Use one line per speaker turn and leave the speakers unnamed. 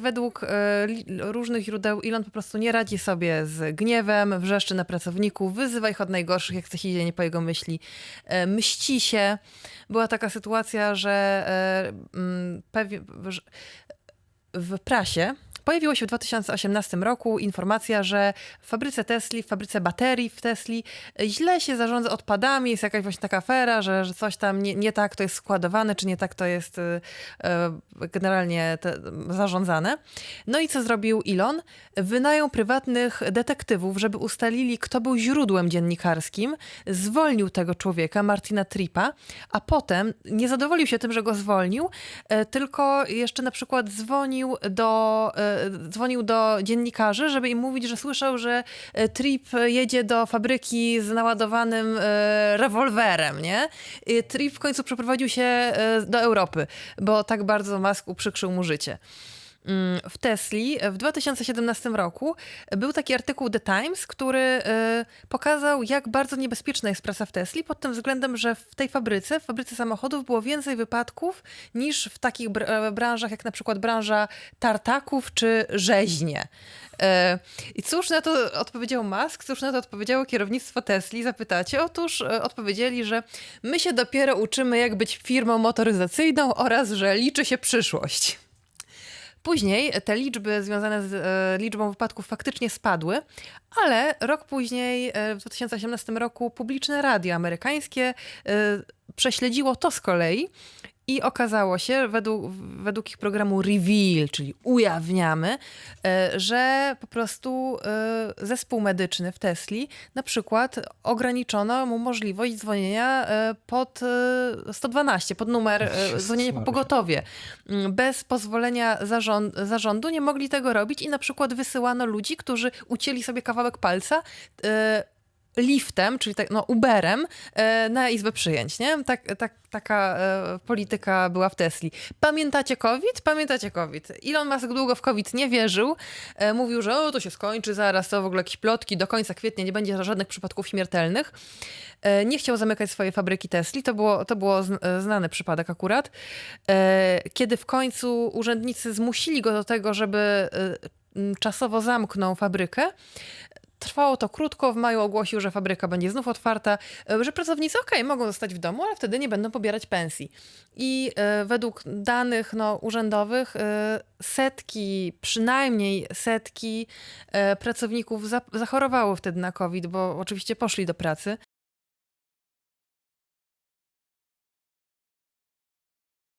Według e, różnych źródeł Elon po prostu nie radzi sobie z gniewem, wrzeszczy na pracowników, wyzywa ich od najgorszych, jak coś się dzieje nie po jego myśli, e, mści się. Była taka sytuacja, że e, w prasie pojawiła się w 2018 roku informacja, że w fabryce Tesli, w fabryce baterii w Tesli e, źle się zarządza odpadami, jest jakaś właśnie taka afera, że, że coś tam nie, nie tak to jest składowane, czy nie tak to jest e, e, generalnie te, zarządzane. No i co zrobił Elon? Wynajął prywatnych detektywów, żeby ustalili, kto był źródłem dziennikarskim, zwolnił tego człowieka, Martina Trippa, a potem nie zadowolił się tym, że go zwolnił, tylko jeszcze na przykład dzwonił do, dzwonił do dziennikarzy, żeby im mówić, że słyszał, że e, Tripp jedzie do fabryki z naładowanym e, rewolwerem, nie? I Tripp w końcu przeprowadził się e, do Europy, bo tak bardzo Musk uprzykrzył mu życie. Mm, W Tesli w 2017 roku był taki artykuł The Times, który e, pokazał, jak bardzo niebezpieczna jest praca w Tesli, pod tym względem, że w tej fabryce, w fabryce samochodów było więcej wypadków niż w takich e, branżach, jak na przykład branża tartaków czy rzeźnie. E, I cóż na to odpowiedział Musk, cóż na to odpowiedziało kierownictwo Tesli, zapytacie? Otóż e, odpowiedzieli, że my się dopiero uczymy, jak być firmą motoryzacyjną oraz, że liczy się przyszłość. Później te liczby związane z e, liczbą wypadków faktycznie spadły, ale rok później, e, w 2018 roku, publiczne radio amerykańskie e, prześledziło to z kolei i okazało się, według, według ich programu Reveal, czyli ujawniamy, e, że po prostu e, zespół medyczny w Tesli na przykład ograniczono mu możliwość dzwonienia e, pod e, 112, pod numer dzwonienia po pogotowie. Mm, Bez pozwolenia zarząd, zarządu nie mogli tego robić i na przykład wysyłano ludzi, którzy ucięli sobie kawałek palca liftem, czyli tak, no, Uberem e, na izbę przyjęć, nie? Tak, tak, taka e, polityka była w Tesli. Pamiętacie COVID? Pamiętacie COVID. Elon Musk długo w COVID nie wierzył. E, mówił, że o, to się skończy zaraz, to w ogóle jakieś plotki, do końca kwietnia nie będzie żadnych przypadków śmiertelnych. Nie chciał zamykać swojej fabryki Tesli, to było, to było zn- znany przypadek akurat. Kiedy w końcu urzędnicy zmusili go do tego, żeby czasowo zamknął fabrykę, Trwało to krótko. W maju ogłosił, że fabryka będzie znów otwarta, e, że pracownicy okej, mogą zostać w domu, ale wtedy nie będą pobierać pensji. I e, według danych no, urzędowych e, setki, przynajmniej setki pracowników za, zachorowało wtedy na COVID, bo oczywiście poszli do pracy.